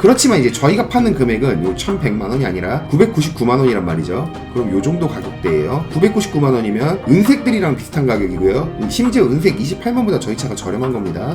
그렇지만 이제 저희가 파는 금액은 요 1100만 원이 아니라 999만 원이란 말이죠. 그럼 요 정도 가격대예요. 999만 원이면 은색들이랑 비슷한 가격이고요. 심지어 은색 28만보다 저희 차가 저렴한 겁니다.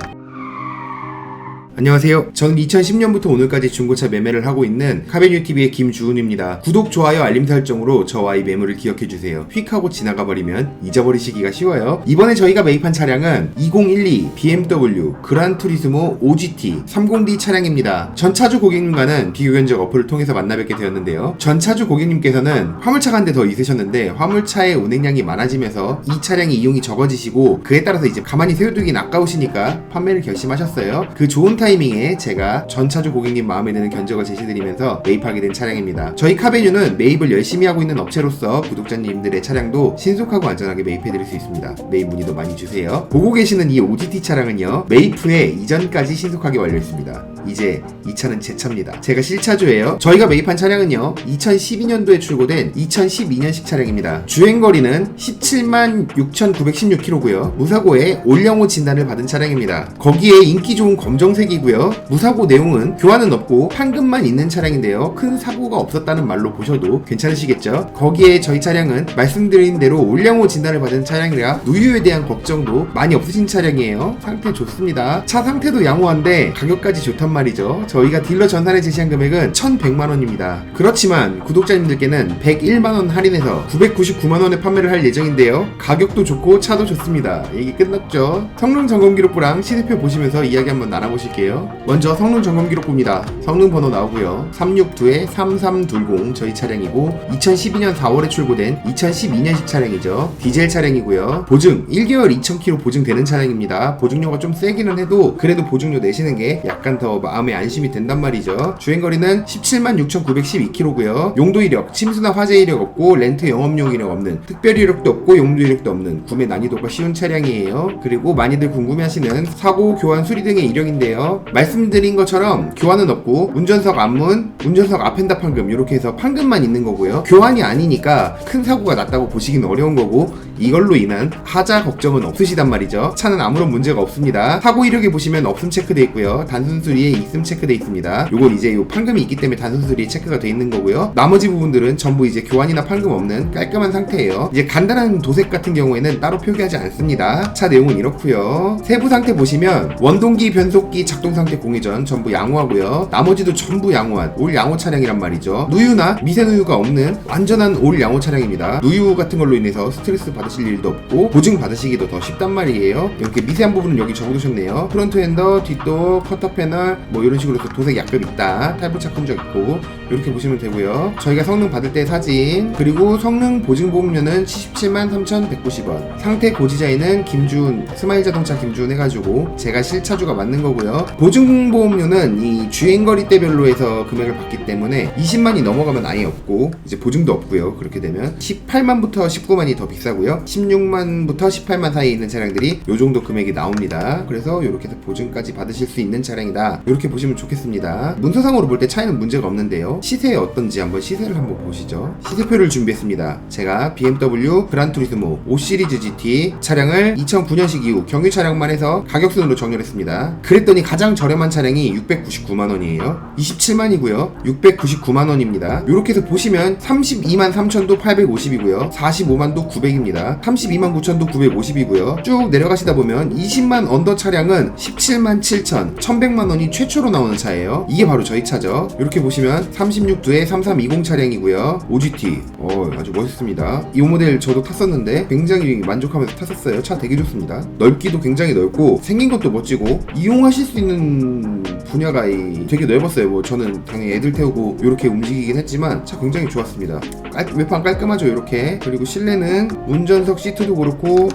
안녕하세요. 저는 2010년부터 오늘까지 중고차 매매를 하고 있는 카베뉴 TV의 김주훈입니다. 구독, 좋아요, 알림 설정으로 저와 이 매물을 기억해 주세요. 휙 하고 지나가 버리면 잊어버리시기가 쉬워요. 이번에 저희가 매입한 차량은 2012 BMW 그란 투리스모 OGT 30D 차량입니다. 전 차주 고객님과는 비교 견적 어플을 통해서 만나 뵙게 되었는데요. 전 차주 고객님께서는 화물차가 한 대 더 있으셨는데 화물차의 운행량이 많아지면서 이 차량의 이용이 적어지시고 그에 따라서 이제 가만히 세워두긴 아까우시니까 판매를 결심하셨어요. 그 좋은 타 이밍에 제가 전차주 고객님 마음에 드는 견적을 제시드리면서 매입하게 된 차량입니다. 저희 카베뉴는 매입을 열심히 하고 있는 업체로서 구독자님들의 차량도 신속하고 안전하게 매입해드릴 수 있습니다. 매입 문의도 많이 주세요. 보고 계시는 이 OGT 차량은요 매입 후에 이전까지 신속하게 완료했습니다. 이제 이 차는 제 차입니다. 제가 실차주예요. 저희가 매입한 차량은요 2012년도에 출고된 2012년식 차량입니다. 주행거리는 17만 6,916km고요. 무사고에 올영호 진단을 받은 차량입니다. 거기에 인기 좋은 검정색이고요. 무사고 내용은 교환은 없고 판금만 있는 차량인데요. 큰 사고가 없었다는 말로 보셔도 괜찮으시겠죠? 거기에 저희 차량은 말씀드린 대로 올영호 진단을 받은 차량이라 누유에 대한 걱정도 많이 없으신 차량이에요. 상태 좋습니다. 차 상태도 양호한데 가격까지 좋단 말이죠. 저희가 딜러 전산에 제시한 금액은 1,100만 원입니다. 그렇지만 구독자님들께는 101만 원 할인해서 999만 원에 판매를 할 예정인데요. 가격도 좋고 차도 좋습니다. 얘기 끝났죠? 성능 점검 기록부랑 시세표 보시면서 이야기 한번 나눠보실게요. 먼저 성능 점검 기록부입니다. 성능 번호 나오고요. 362에 3320 저희 차량이고 2012년 4월에 출고된 2012년식 차량이죠. 디젤 차량이고요. 보증 1개월 2,000km 보증되는 차량입니다. 보증료가 좀 세기는 해도 그래도 보증료 내시는 게 약간 더 마음에 안심이 된단 말이죠. 주행거리는 17만 6,912km고요. 용도 이력, 침수나 화재 이력 없고 렌트 영업용 이력 없는 특별 이력도 없고 용도 이력도 없는 구매 난이도가 쉬운 차량이에요. 그리고 많이들 궁금해하시는 사고, 교환, 수리 등의 이력인데요. 말씀드린 것처럼 교환은 없고 운전석 앞문, 운전석 앞엔다 판금 이렇게 해서 판금만 있는 거고요. 교환이 아니니까 큰 사고가 났다고 보시기는 어려운 거고 이걸로 인한 하자 걱정은 없으시단 말이죠. 차는 아무런 문제가 없습니다. 사고 이력에 보시면 없음 체크돼 있고요. 단순 수리에 있음 체크돼 있습니다. 요건 이제 요 판금이 있기 때문에 단순 수리에 체크가 돼 있는 거고요. 나머지 부분들은 전부 이제 교환이나 판금 없는 깔끔한 상태예요. 이제 간단한 도색 같은 경우에는 따로 표기하지 않습니다. 차 내용은 이렇고요. 세부 상태 보시면 원동기, 변속기, 작동 상태 공회전 전부 양호하고요. 나머지도 전부 양호한 올 양호 차량이란 말이죠. 누유나 미세 누유가 없는 완전한 올 양호 차량입니다. 누유 같은 걸로 인해서 스트레스 받 으실 일도 없고 보증 받으시기도 더 쉽단 말이에요. 이렇게 미세한 부분은 여기 적어두셨네요. 프론트 핸더, 뒷도, 커터 패널 뭐 이런 식으로 도색 약간 있다. 탈부착 흔적 있고 이렇게 보시면 되고요. 저희가 성능 받을 때 사진 그리고 성능 보증 보험료는 77만 3,190원. 상태 고지자에는 김준 스마일 자동차 김준 해가지고 제가 실차주가 맞는 거고요. 보증 보험료는 이 주행거리 대별로 해서 금액을 받기 때문에 20만이 넘어가면 아예 없고 이제 보증도 없고요. 그렇게 되면 18만부터 19만이 더 비싸고요. 16만부터 18만 사이에 있는 차량들이 요 정도 금액이 나옵니다. 그래서 이렇게 해서 보증까지 받으실 수 있는 차량이다. 이렇게 보시면 좋겠습니다. 문서상으로 볼 때 차이는 문제가 없는데요. 시세 어떤지 한번 시세를 한번 보시죠. 시세표를 준비했습니다. 제가 BMW 그란 투리스모 5 시리즈 GT 차량을 2009년식 이후 경유 차량만 해서 가격순으로 정렬했습니다. 그랬더니 가장 저렴한 차량이 699만 원이에요. 27만이고요. 699만 원입니다. 이렇게 해서 보시면 32만 3천도 850이고요. 45만도 900입니다. 32만 9천도 950이고요. 쭉 내려가시다 보면 20만 언더 차량은 17만 7천, 1100만 원이 최초로 나오는 차예요. 이게 바로 저희 차죠. 이렇게 보시면 36두에 3320 차량이고요. OGT. 어, 아주 멋있습니다. 이 모델 저도 탔었는데 굉장히 만족하면서 탔었어요. 차 되게 좋습니다. 넓기도 굉장히 넓고 생긴 것도 멋지고 이용하실 수 있는 분야가 이- 되게 넓었어요. 뭐 저는 당연히 애들 태우고 이렇게 움직이긴 했지만 차 굉장히 좋았습니다. 깔, 외판 깔끔하죠, 이렇게. 그리고 실내는 운전 석 시트도 그렇고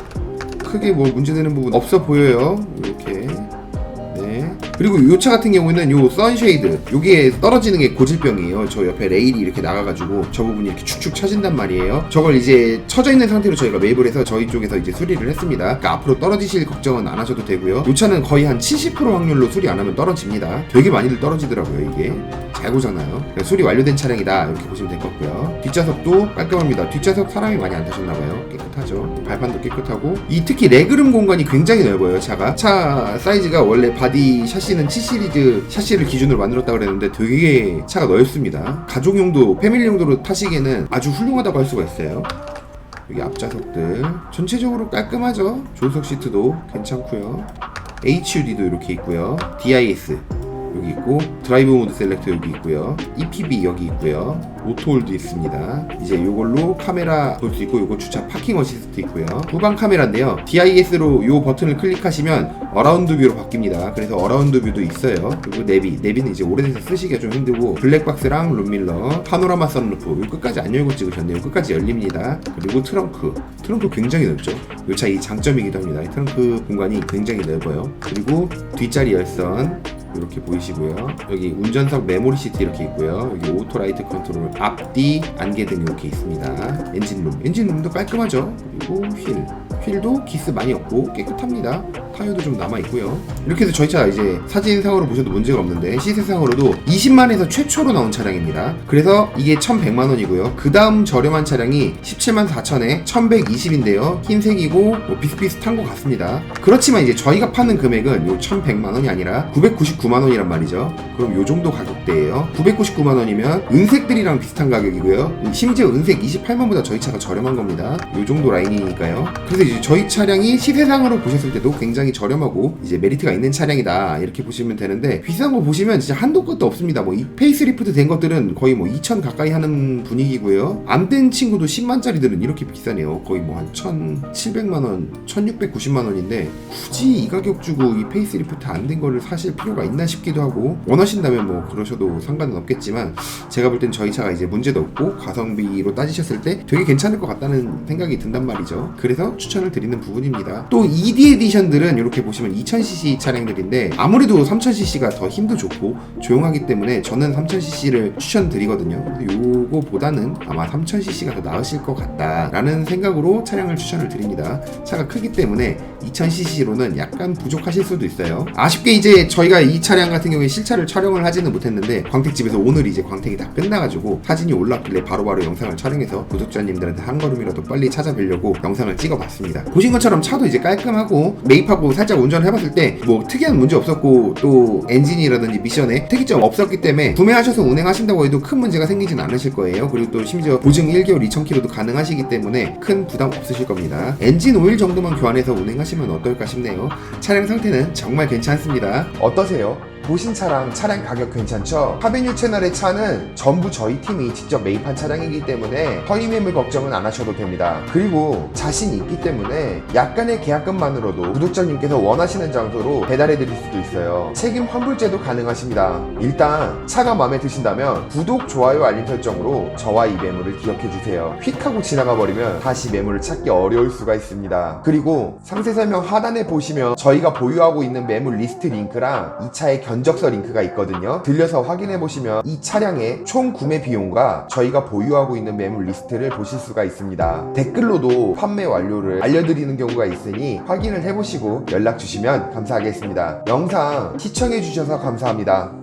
크게 뭐 문제되는 부분 없어 보여요. 이렇게. 네. 그리고 이 차 같은 경우에는 요 선쉐이드 요게 떨어지는 게 고질병이에요. 저 옆에 레일이 이렇게 나가가지고 저 부분이 이렇게 축축 처진단 말이에요. 저걸 이제 처져 있는 상태로 저희가 매입을 해서 저희 쪽에서 이제 수리를 했습니다. 그러니까 앞으로 떨어지실 걱정은 안 하셔도 되고요. 이 차는 거의 한 70% 확률로 수리 안 하면 떨어집니다. 되게 많이들 떨어지더라고요 이게. 재고잖아요. 그러니까 수리 완료된 차량이다 이렇게 보시면 될 것 같고요. 뒷좌석도 깔끔합니다. 뒷좌석 사람이 많이 안 타셨나봐요. 깨끗하죠. 발판도 깨끗하고 이 특히 레그룸 공간이 굉장히 넓어요. 차가 차 사이즈가 원래 바디 샤시는 7 시리즈 샤시를 기준으로 만들었다 그랬는데 되게 차가 넓습니다. 가족용도 패밀리용도로 타시기에는 아주 훌륭하다고 할 수가 있어요. 여기 앞좌석들 전체적으로 깔끔하죠. 조수석 시트도 괜찮고요. HUD도 이렇게 있고요. DIS 여기 있고 드라이브 모드 셀렉터 여기 있고요. EPB 여기 있고요. 오토홀도 있습니다. 이제 이걸로 카메라 볼 수 있고 이거 주차 파킹 어시스트 있고요. 후방 카메라인데요. DIS로 이 버튼을 클릭하시면 어라운드 뷰로 바뀝니다. 그래서 어라운드 뷰도 있어요. 그리고 내비, 내비는 이제 오래돼서 쓰시기가 좀 힘들고 블랙박스랑 룸밀러, 파노라마 선루프 이거 끝까지 안 열고 찍으셨네요. 끝까지 열립니다. 그리고 트렁크, 트렁크 굉장히 넓죠. 이 차 이 장점이기도 합니다. 이 트렁크 공간이 굉장히 넓어요. 그리고 뒷자리 열선 이렇게 보이시고요. 여기 운전석 메모리 시트 이렇게 있고요. 여기 오토라이트 컨트롤, 앞뒤 안개 등 이렇게 있습니다. 엔진룸, 엔진룸도 깔끔하죠. 그리고 휠, 휠도 기스 많이 없고 깨끗합니다. 타이어도 좀 남아 있고요. 이렇게 해서 저희 차 이제 사진상으로 보셔도 문제가 없는데 시세상으로도 20만에서 최초로 나온 차량입니다. 그래서 이게 1,100만 원이고요. 그 다음 저렴한 차량이 17만 4천에 1,120인데요. 흰색이고 뭐 비슷비슷한 것 같습니다. 그렇지만 이제 저희가 파는 금액은 요 1,100만 원이 아니라 999만 원이란 말이죠. 그럼 요 정도 가격대예요. 999만 원이면 은색들이랑 비슷한 가격이고요. 심지어 은색 28만보다 저희 차가 저렴한 겁니다. 요 정도 라인이니까요. 그래서 이제 저희 차량이 시세상으로 보셨을 때도 굉장히 저렴하고 이제 메리트가 있는 차량이다 이렇게 보시면 되는데 비싼 거 보시면 진짜 한도 끝도 없습니다. 뭐 이 페이스리프트 된 것들은 거의 뭐 2천 가까이 하는 분위기고요. 안 된 친구도 10만짜리들은 이렇게 비싸네요. 거의 뭐 한 1,700만 원, 1,690만 원인데 굳이 이 가격 주고 이 페이스리프트 안 된 거를 사실 필요가 있나 싶기도 하고 원하신다면 뭐 그러셔도 상관은 없겠지만 제가 볼 땐 저희 차가 이제 문제도 없고 가성비로 따지셨을 때 되게 괜찮을 것 같다는 생각이 든단 말이죠. 그래서 추천을 드리는 부분입니다. 또 ED 에디션들은 이렇게 보시면 2000cc 차량들인데 아무래도 3000cc가 더 힘도 좋고 조용하기 때문에 저는 3000cc를 추천드리거든요. 요거보다는 아마 3000cc가 더 나으실 것 같다라는 생각으로 차량을 추천을 드립니다. 차가 크기 때문에 2000cc로는 약간 부족하실 수도 있어요. 아쉽게 이제 저희가 이 차량 같은 경우에 실차를 촬영을 하지는 못했는데 광택집에서 오늘 이제 광택이 다 끝나가지고 사진이 올랐길래 바로바로 영상을 촬영해서 구독자님들한테 한 걸음이라도 빨리 찾아뵈려고 영상을 찍어봤습니다. 보신 것처럼 차도 이제 깔끔하고 매입하고 살짝 운전을 해봤을 때 뭐 특이한 문제 없었고 또 엔진이라든지 미션에 특이점 없었기 때문에 구매하셔서 운행하신다고 해도 큰 문제가 생기진 않으실 거예요. 그리고 또 심지어 보증 1개월 2,000km도 가능하시기 때문에 큰 부담 없으실 겁니다. 엔진 오일 정도만 교환해서 운행하시면 어떨까 싶네요. 차량 상태는 정말 괜찮습니다. 어떠세요? 보신 차량 차량 가격 괜찮죠? 하베뉴 채널의 차는 전부 저희 팀이 직접 매입한 차량이기 때문에 허위 매물 걱정은 안 하셔도 됩니다. 그리고 자신 있기 때문에 약간의 계약금만으로도 구독자님께서 원하시는 장소로 배달해 드릴 수도 있어요. 책임 환불제도 가능하십니다. 일단 차가 마음에 드신다면 구독, 좋아요, 알림 설정으로 저와 이 매물을 기억해 주세요. 휙 하고 지나가 버리면 다시 매물을 찾기 어려울 수가 있습니다. 그리고 상세 설명 하단에 보시면 저희가 보유하고 있는 매물 리스트 링크랑 이 차의 견적서 링크가 있거든요. 들려서 확인해 보시면 이 차량의 총 구매 비용과 저희가 보유하고 있는 매물 리스트를 보실 수가 있습니다. 댓글로도 판매 완료를 알려드리는 경우가 있으니 확인을 해보시고 연락 주시면 감사하겠습니다. 영상 시청해 주셔서 감사합니다.